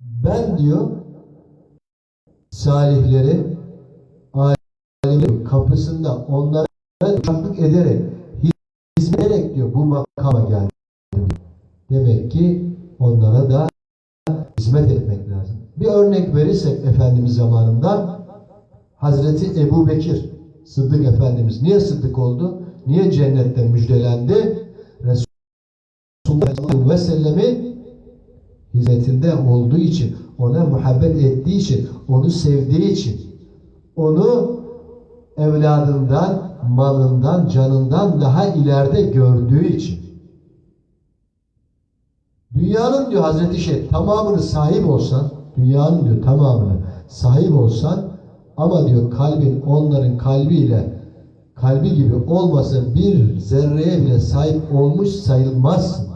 Ben diyor salihleri alimlerin kapısında onlara uşaklık ederek hizmet ederek diyor bu makama geldim. Demek ki onlara da hizmet etmek lazım. Bir örnek verirsek Efendimiz zamanından Hazreti Ebu Bekir Sıddık Efendimiz niye Sıddık oldu? Niye cennetten müjdelendi? Resulullah sallallahu ve sellem'in hizmetinde olduğu için, ona muhabbet ettiği için, onu sevdiği için, onu evladından, malından, canından daha ileride gördüğü için. Dünyanın diyor Hazreti Şeyh tamamını sahip olsan, dünyanın diyor tamamını sahip olsan ama diyor kalbin onların kalbiyle kalbi gibi olmasa bir zerreye bile sahip olmuş sayılmazsın.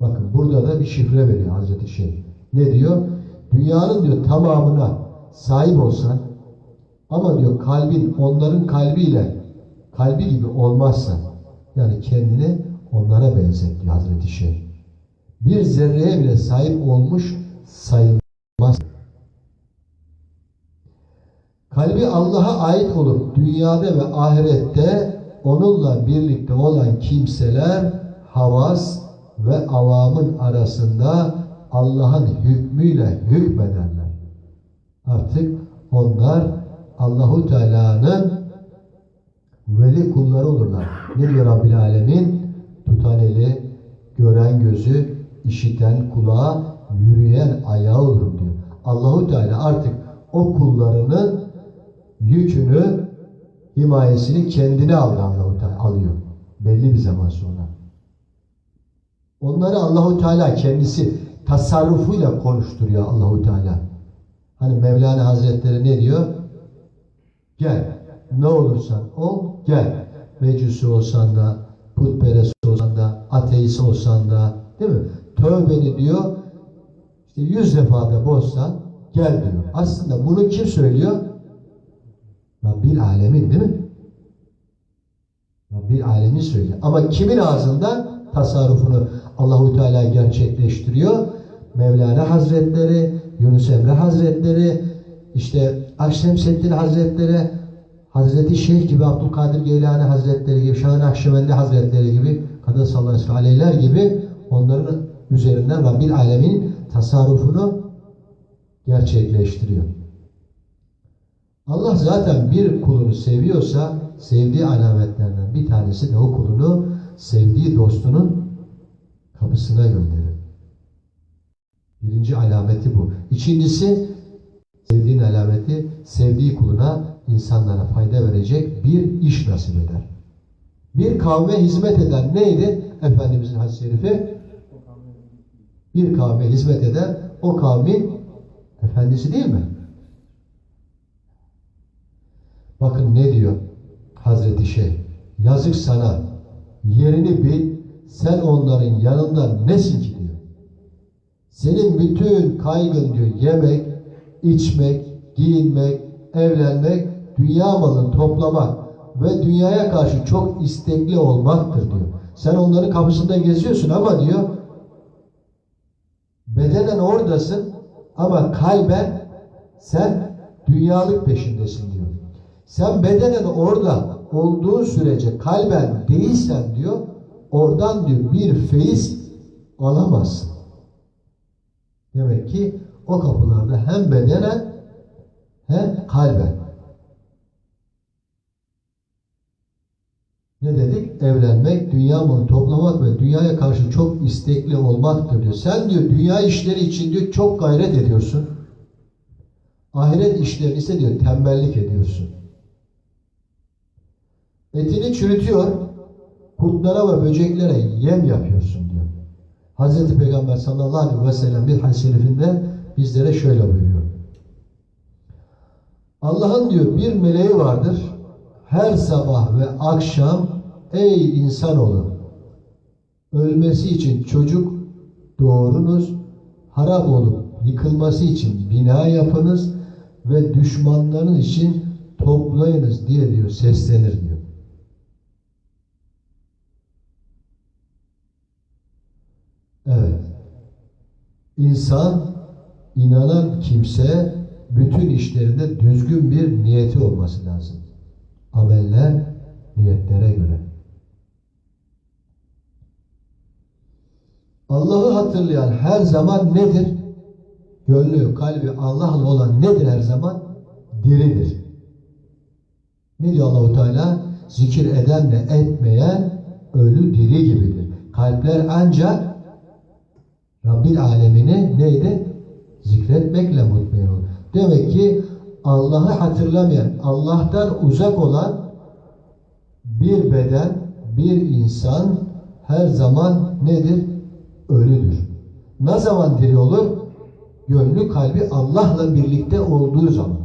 Bakın burada da bir şifre veriyor Hazreti Şeyh. Ne diyor? Dünyanın diyor tamamına sahip olsan ama diyor kalbin onların kalbiyle kalbi gibi olmazsa yani kendini onlara benzet diyor Hazreti Şeyh. Bir zerreye bile sahip olmuş sayılmaz. Kalbi Allah'a ait olup dünyada ve ahirette onunla birlikte olan kimseler havas ve avamın arasında Allah'ın hükmüyle hükmederler. Artık onlar Allahu Teala'nın veli kulları olurlar. Ne diyor Rabbil Alemin? Tutan eli, gören gözü, işiten kulağı, yürüyen ayağı olurum diyor. Allahu Teala artık o kullarının yükünü, himayesini kendine aldı Allahu Teala alıyor. Belli bir zaman sonra. Onları Allahu Teala kendisi tasarrufuyla konuşturuyor Allahu Teala. Hani Mevlana Hazretleri ne diyor? Gel. Ne olursan ol, gel. Mecusi olsan da, putperest olsan da, ateist olsan da, değil mi? Tövbeni diyor, işte yüz defa da bozsan, gel diyor. Aslında bunu kim söylüyor? Rabbil Alemin değil mi? Rabbil Alemin söylüyor. Ama kimin ağzından tasarrufunu Allahu Teala gerçekleştiriyor? Mevlana Hazretleri, Yunus Emre Hazretleri, işte Akşemseddin Hazretleri, Hazreti Şeyh gibi, Abdülkadir Geylani Hazretleri gibi, Akşemendi Hazretleri gibi, Kadı sallallahu aleyhiler gibi onların üzerinden Rabbil Alemin tasarrufunu gerçekleştiriyor. Allah zaten bir kulunu seviyorsa sevdiği alametlerden bir tanesi de o kulunu sevdiği dostunun kapısına gönderir. Birinci alameti bu. İkincisi sevdiğin alameti sevdiği kuluna insanlara fayda verecek bir iş nasip eder. Bir kavme hizmet eden neydi? Efendimizin hadis-i şerifi bir kavme hizmet eden o kavmin efendisi değil mi? Bakın ne diyor Hazreti Şeyh. Yazık sana. Yerini bil. Sen onların yanında nesin ki diyor. Senin bütün kaygın diyor yemek, içmek, giyinmek, evlenmek, dünya malını toplamak ve dünyaya karşı çok istekli olmaktır diyor. Sen onların kapısında geziyorsun ama diyor bedenen oradasın ama kalben sen dünyalık peşindesin diyor. Sen bedenen orada olduğun sürece kalben değilsen diyor, oradan diyor bir feyiz alamazsın. Demek ki o kapılarda hem bedenen hem kalben. Ne dedik? Evlenmek, dünya malını toplamak ve dünyaya karşı çok istekli olmaktır diyor. Sen diyor dünya işleri için diyor çok gayret ediyorsun. Ahiret işlerini ise diyor tembellik ediyorsun. Etini çürütüyor, kurtlara ve böceklere yem yapıyorsun diyor. Hazreti Peygamber sallallahu aleyhi ve sellem bir hadis-i şerifinde bizlere şöyle buyuruyor. Allah'ın diyor bir meleği vardır. Her sabah ve akşam ey insanoğlu ölmesi için çocuk doğurunuz, harap olup yıkılması için bina yapınız ve düşmanlarınız için toplayınız diye diyor seslenir diyor. Evet. İnsan inanan kimse bütün işlerinde düzgün bir niyeti olması lazım. Ameller niyetlere göre. Allah'ı hatırlayan her zaman nedir? Gönlü, kalbi Allah'la olan nedir her zaman? Diridir. Ne diyor Allahu Teala? Zikir edenle etmeyen ölü diri gibidir. Kalpler ancak Rabbil alemini neydi? Zikretmekle mutmain olur. Demek ki Allah'ı hatırlamayan, Allah'tan uzak olan bir beden, bir insan her zaman nedir? Ölüdür. Ne zaman diri olur? Gönlü kalbi Allah'la birlikte olduğu zaman.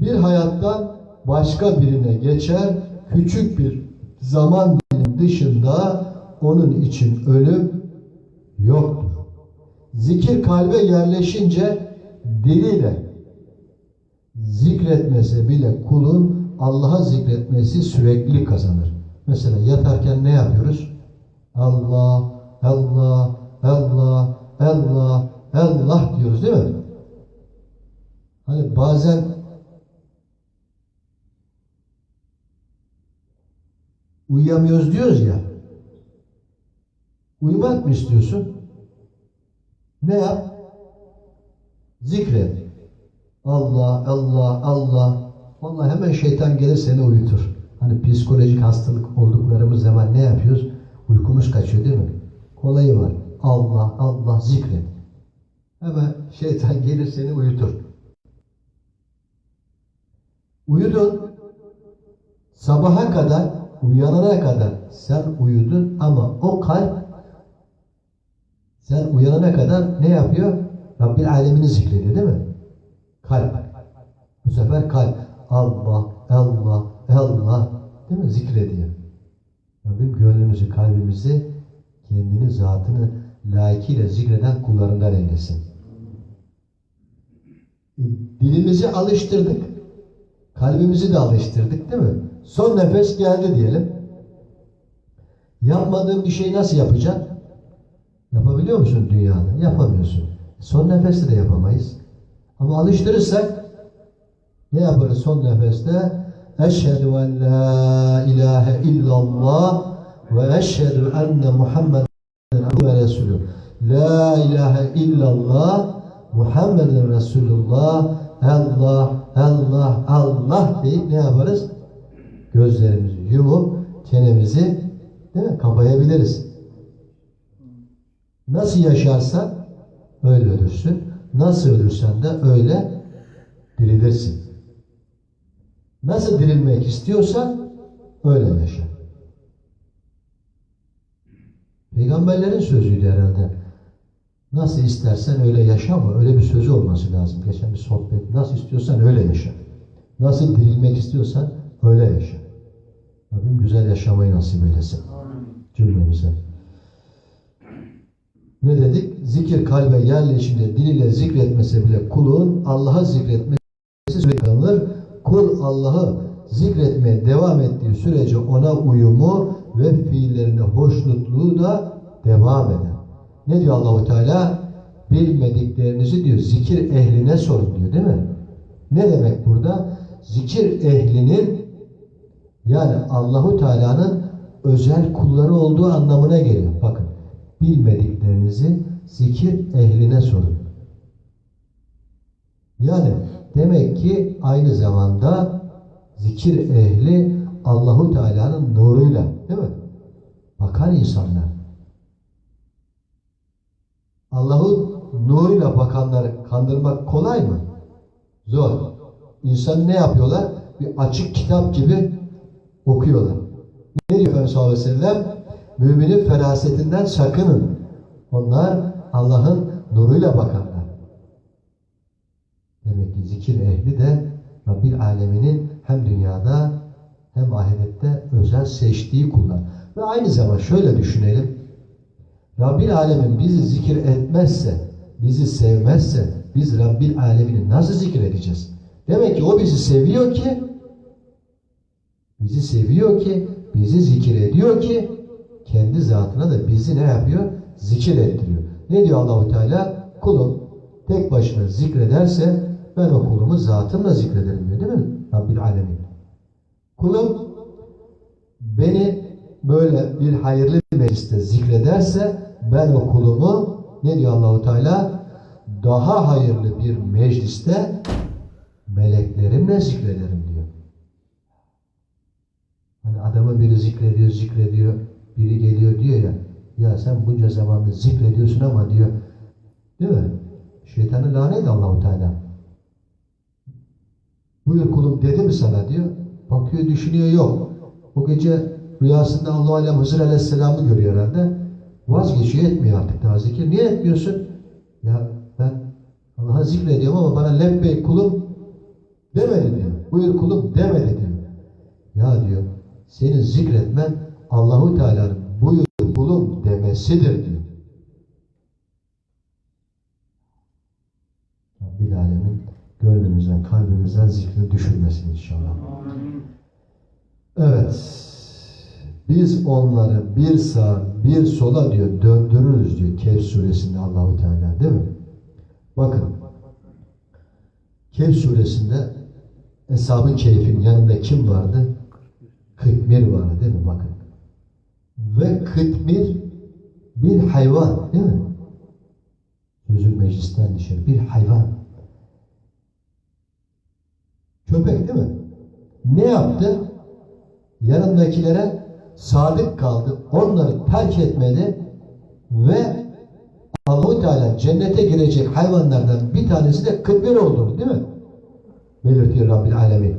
Bir hayattan başka birine geçer, küçük bir zaman dilimi dışında onun için ölüm yoktur. Zikir kalbe yerleşince diliyle zikretmese bile kulun Allah'a zikretmesi sürekli kazanır. Mesela yatarken ne yapıyoruz? Allah, Allah, Allah, Allah, Allah diyoruz değil mi? Hani bazen uyuyamıyoruz diyoruz ya. Uyumak mı istiyorsun? Ne yap? Zikret. Allah, Allah, Allah. Vallahi hemen şeytan gelir seni uyutur. Hani psikolojik hastalık olduklarımız zaman ne yapıyoruz? Uykumuz kaçıyor değil mi? Kolayı var. Allah, Allah zikret. Hemen şeytan gelir seni uyutur. Uyudun. Sabaha kadar, uyanana kadar sen uyudun ama o kalp sen uyanana kadar ne yapıyor? Rabbil alemini zikrediyor değil mi? Kalp. Bu sefer kalp. Allah, Allah, Allah değil mi? Zikrediyor. Rabbim gönlümüzü, kalbimizi kendini, zatını layıkıyla zikreden kullarından eylesin. E, Dilimizi alıştırdık. Kalbimizi de alıştırdık değil mi? Son nefes geldi diyelim. Yapmadığın bir şey nasıl yapacaksın? Yapabiliyor musun dünyada? Yapamıyorsun. Son nefeste de yapamayız. Ama alıştırırsak ne yaparız son nefeste? Eşhedü en la ilahe illallah ve eşhedü enne Muhammeden abduhu ve resulü. La ilahe illallah Muhammeden Resulullah Allah, Allah, Allah deyip ne yaparız? Gözlerimizi yumup çenemizi değil mi? kapayabiliriz. Nasıl yaşarsan öyle ölürsün. Nasıl ölürsen de öyle dirilirsin. Nasıl dirilmek istiyorsan öyle yaşa. Peygamberlerin sözüydü herhalde. Nasıl istersen öyle yaşama. Öyle bir sözü olması lazım. Geçen bir sohbet. Nasıl istiyorsan öyle yaşa. Nasıl dirilmek istiyorsan öyle yaşa. Rabbim güzel yaşamayı nasip eylesin. Cümlemize. Ne dedik? Zikir kalbe yerleşince diliyle zikretmese bile kulun Allah'a zikretmesi sürekli. Kul Allah'ı zikretmeye devam ettiği sürece ona uyumu ve fiillerine hoşnutluğu da devam eder. Ne diyor Allahu Teala? Bilmediklerinizi diyor zikir ehline sorun diyor değil mi? Ne demek burada? Zikir ehlinin yani Allahu Teala'nın özel kulları olduğu anlamına geliyor. Bakın bilmediklerinizi zikir ehline sorun. Yani demek ki aynı zamanda zikir ehli Allahu Teala'nın nuruyla değil mi? Bakan insanlar. Allah'ın nuruyla bakanları kandırmak kolay mı? Zor. İnsan ne yapıyorlar? Bir açık kitap gibi okuyorlar. Ne diyor Efendimiz sallallahu aleyhi ve sellem? Müminin ferasetinden sakının. Onlar Allah'ın nuruyla bakarlar. Demek ki zikir ehli de Rabbil aleminin hem dünyada hem ahirette özel seçtiği kullar. Ve aynı zaman şöyle düşünelim. Rabbil alemin bizi zikir etmezse, bizi sevmezse biz Rabbil alemini nasıl zikredeceğiz? Demek ki o bizi seviyor ki bizi seviyor ki bizi zikir ediyor ki kendi zatına da bizi ne yapıyor? Zikir ettiriyor. Ne diyor Allahu Teala? kulum tek başına zikrederse ben o kulumu zatımla zikrederim diyor değil mi? Rabbil Alemin. Kulum beni böyle bir hayırlı mecliste zikrederse ben o kulumu ne diyor Allahu Teala? Daha hayırlı bir mecliste meleklerimle zikrederim diyor. Hani adamı biri zikrediyor, zikrediyor, biri geliyor diyor ya, ya sen bunca zamandır zikrediyorsun ama diyor, değil mi? Şeytanı lanet Allahu Teala. Buyur kulum dedi mi sana diyor. Bakıyor düşünüyor yok. Bu gece rüyasında Allah Alem Hızır Aleyhisselam'ı görüyor herhalde. Vazgeçiyor etmiyor artık daha zikir. Niye etmiyorsun? Ya ben Allah'a zikrediyorum ama bana lebbey kulum demedi diyor. Buyur kulum demedi diyor. Ya diyor senin zikretmen Allahu Teala'nın buyur kulum demesidir diyor. Rabbil Alemin gönlümüzden, kalbimizden zikrini düşürmesin inşallah. Evet. Biz onları bir sağa bir sola diyor döndürürüz diyor Kehf suresinde Allahu Teala değil mi? Bakın. Kehf suresinde Eshab-ı Kehf'in yanında kim vardı? Kıtmir vardı değil mi? Bakın. Ve kıtmir bir hayvan değil mi? Sözün meclisten dışarı bir hayvan. Köpek değil mi? Ne yaptı? Yanındakilere sadık kaldı. Onları terk etmedi ve Allahu Teala cennete girecek hayvanlardan bir tanesi de kıtmir oldu değil mi? Belirtiyor Rabbil Alemin.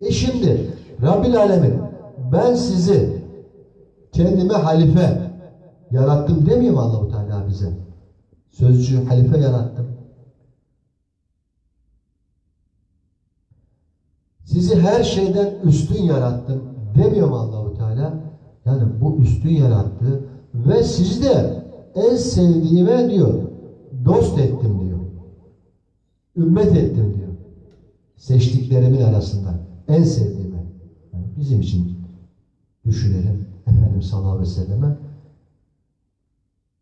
E şimdi Rabbil Alemin ben sizi kendime halife yarattım demiyor Allahu Teala bize? Sözcü halife yarattım. Sizi her şeyden üstün yarattım demiyor Allahu Teala? Yani bu üstün yarattı ve sizi de en sevdiğime diyor dost ettim diyor. Ümmet ettim diyor. Seçtiklerimin arasında en sevdiğime. Yani bizim için düşünelim Efendimiz sallallahu aleyhi ve selleme.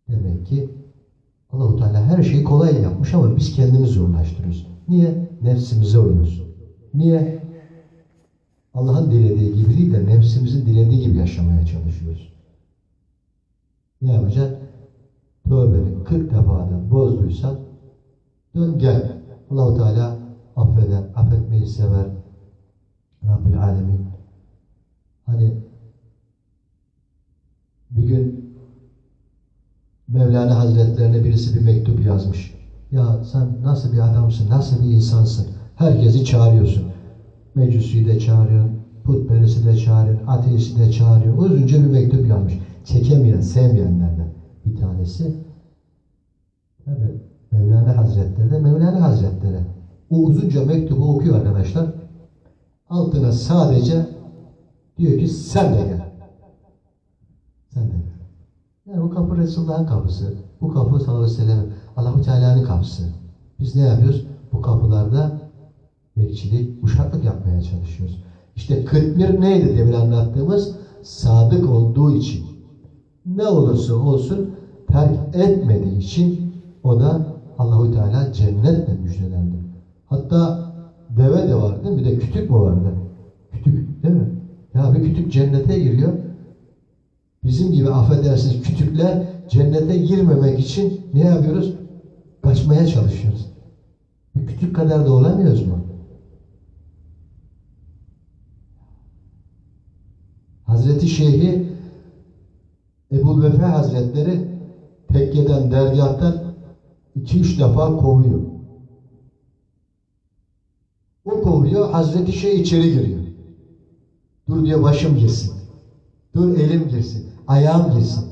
Demek ki Allahu Teala her şeyi kolay yapmış ama biz kendimiz zorlaştırıyoruz. Niye? Nefsimize uyuyoruz. Niye? Allah'ın dilediği gibi değil de nefsimizin dilediği gibi yaşamaya çalışıyoruz. Ne yapacaksın? Tövbeni 40 defada bozduysan dön gel. Allahu Teala affeder, affetmeyi sever. Rabbil Alemin. Hani bir gün Mevlana Hazretlerine birisi bir mektup yazmış. Ya sen nasıl bir adamsın, nasıl bir insansın? Herkesi çağırıyorsun. Mecusi'yi de çağırıyorsun, putperesti de çağırıyorsun, ateisti de çağırıyorsun. Uzunca bir mektup yazmış. Çekemeyen, sevmeyenlerden bir tanesi. Tabi Mevlana Hazretleri de Mevlana Hazretleri. O uzunca mektubu okuyor arkadaşlar. Altına sadece diyor ki sen de gel. Sen de. Yani bu kapı Resulullah'ın kapısı. Bu kapı sallallahu aleyhi ve sellem Allahu Teala'nın kapısı. Biz ne yapıyoruz? Bu kapılarda bekçilik, uşaklık yapmaya çalışıyoruz. İşte 41 neydi demin anlattığımız? Sadık olduğu için. Ne olursa olsun terk etmediği için o da Allahu Teala cennetle müjdelendi. Hatta deve de var değil mi? Bir de kütük mü vardı? Kütük değil mi? Ya bir kütük cennete giriyor. Bizim gibi affedersiniz kütükler cennete girmemek için ne yapıyoruz? Kaçmaya çalışıyoruz. Bir kütük kadar da olamıyoruz mu? Hazreti Şeyhi Ebu Vefa Hazretleri tekkeden, dergahtan iki üç defa kovuyor. O kovuyor, Hazreti Şeyh içeri giriyor. Dur diyor başım girsin. Dur elim girsin. Ayağım girsin.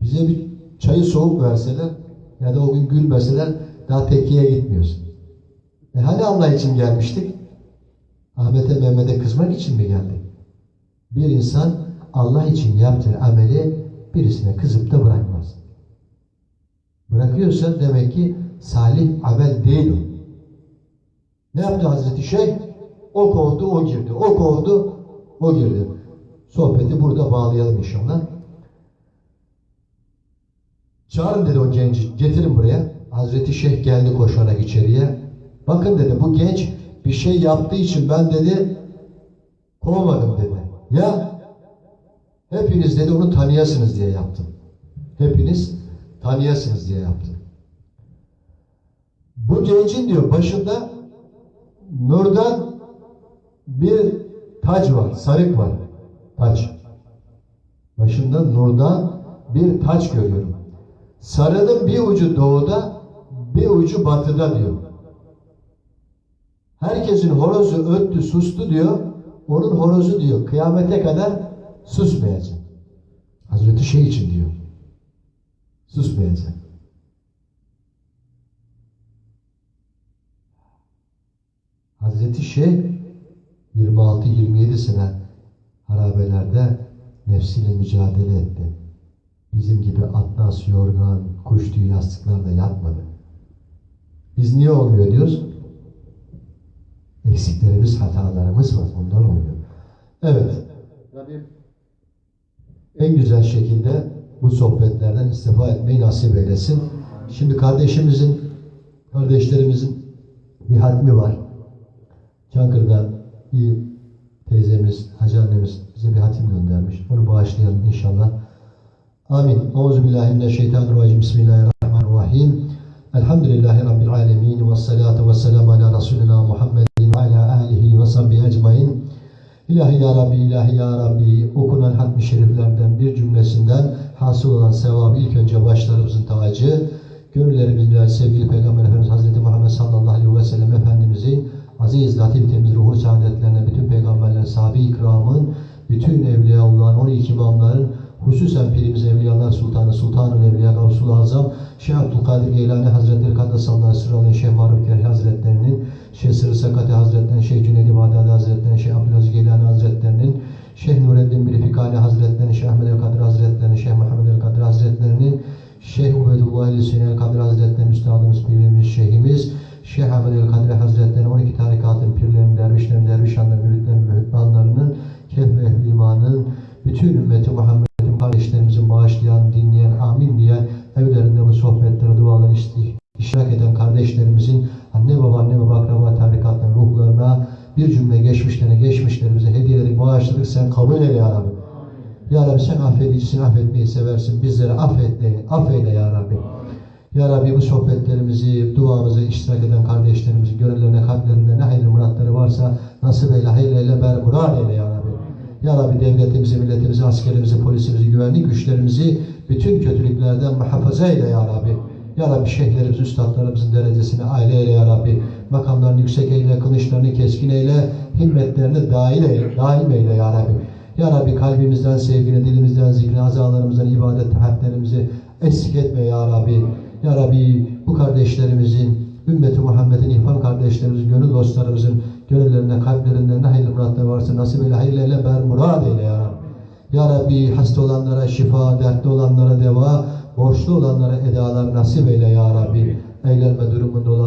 Bize bir çayı soğuk verseler ya da o gün gülmeseler daha tekkiye gitmiyorsun. E hani Allah için gelmiştik? Ahmet'e Mehmet'e kızmak için mi geldik? Bir insan Allah için yaptığı ameli birisine kızıp da bırakmaz. Bırakıyorsa demek ki salih amel değil o. Ne yaptı Hazreti Şeyh? O kovdu, o girdi. O kovdu, o girdi. Sohbeti burada bağlayalım inşallah. Çağırın dedi o genci, getirin buraya. Hazreti Şeyh geldi koşarak içeriye. Bakın dedi bu genç bir şey yaptığı için ben dedi kovmadım dedi. Ya hepiniz dedi onu tanıyasınız diye yaptım. Hepiniz tanıyasınız diye yaptım. Bu gencin diyor başında nurdan bir taç var, sarık var. Taç. Başında nurdan bir taç görüyorum. Sarının bir ucu doğuda, bir ucu batıda diyor. Herkesin horozu öttü, sustu diyor. Onun horozu diyor kıyamete kadar susmayacak. Hazreti şey için diyor. Susmayacak. Hazreti Şeyh 26-27 sene harabelerde nefsiyle mücadele etti. Bizim gibi atlas, yorgan, kuş tüyü yastıklarda yatmadı. Biz niye olmuyor diyoruz? Eksiklerimiz, hatalarımız var. Ondan olmuyor. Evet. En güzel şekilde bu sohbetlerden istifa etmeyi nasip eylesin. Şimdi kardeşimizin, kardeşlerimizin bir hatmi var. Çankırı'da bir teyzemiz, hacı annemiz bize bir hatim göndermiş. Onu bağışlayalım inşallah. Amin. Euzubillahimineşşeytanirracim. Bismillahirrahmanirrahim. Elhamdülillahi Rabbil alemin. Ve salatu ve selamu ala Resulina Muhammedin ve ala alihi ve sahbihi ecmain. İlahi ya Rabbi, ilahi ya Rabbi, okunan hatmi şeriflerden bir cümlesinden hasıl olan sevabı ilk önce başlarımızın tacı, gönüllerimizden sevgili Peygamber Efendimiz Hazreti Muhammed sallallahu aleyhi ve sellem Efendimizin aziz, latif, temiz ruhu saadetlerine, bütün peygamberlerin, sahabe-i ikramın, bütün evliyaullahın, 12 imamların, hususen Pirimiz Evliyalar Sultanı, Sultanul Evliya Gavsul Azam, Şeyh Abdülkadir Geylani Hazretleri Kaddesallahu Sırralın Şeyh Maruf Kerhi Hazretlerinin, Şeyh Sırrı Sakati Hazretlerinin, Şeyh Cüneydi Bağdadi Hazretlerinin, Şeyh Abdülaziz Geylani Hazretlerinin, Şeyh Nureddin Bilifikani Hazretlerinin, Şeyh Ahmet el Kadir Hazretlerinin, Şeyh Muhammed el Kadir Hazretlerinin, Şeyh Ubedullah el Hüseyin el Kadir Hazretlerinin, Üstadımız, Pirimiz, Şeyhimiz, Şeyh Ahmet Kadir Hazretlerinin, 12 tarikatın, pirlerin, dervişlerin, dervişanların, müritlerin, mühibbanlarının, kehf ve ehl imanın, bütün ümmeti Muhammed'in kardeşlerimizin bağışlayan, dinleyen, amin diyen, evlerinde bu sohbetlere, dualara isti- iştirak eden kardeşlerimizin, anne baba, anne baba, akraba, tarikatların ruhlarına, bir cümle geçmişlerine, geçmişlerimize hediyeleri bağışladık, sen kabul eyle ya Rabbi. Ya Rabbi sen affedicisin, affetmeyi seversin. Bizleri affeyle, affeyle ya Rabbi. Ya Rabbi bu sohbetlerimizi, duamızı iştirak eden kardeşlerimizin gönüllerine, kalplerinde ne hayırlı muratları varsa nasip eyle, hayırlı eyle, berburar eyle ya Rabbi. Ya Rabbi devletimizi, milletimizi, askerimizi, polisimizi, güvenlik güçlerimizi bütün kötülüklerden muhafaza eyle ya Rabbi. Ya Rabbi şeyhlerimiz, üstadlarımızın derecesini aile eyle ya Rabbi. Makamlarını yüksek eyle, kılıçlarını keskin eyle, himmetlerini dahil eyle, daim eyle ya Rabbi. Ya Rabbi kalbimizden sevgini, dilimizden zikrini, azalarımızdan ibadet tahatlerimizi eksik etme ya Rabbi. Ya Rabbi bu kardeşlerimizin, ümmeti Muhammed'in ihvan kardeşlerimizin, gönül dostlarımızın gönüllerinde, kalplerinde ne hayırlı muratları varsa nasip eyle, hayırlı eyle, ber murad eyle ya Rabbi. Ya Rabbi hasta olanlara şifa, dertli olanlara deva, borçlu olanlara edalar nasip eyle ya Rabbi. Eğlenme durumunda olan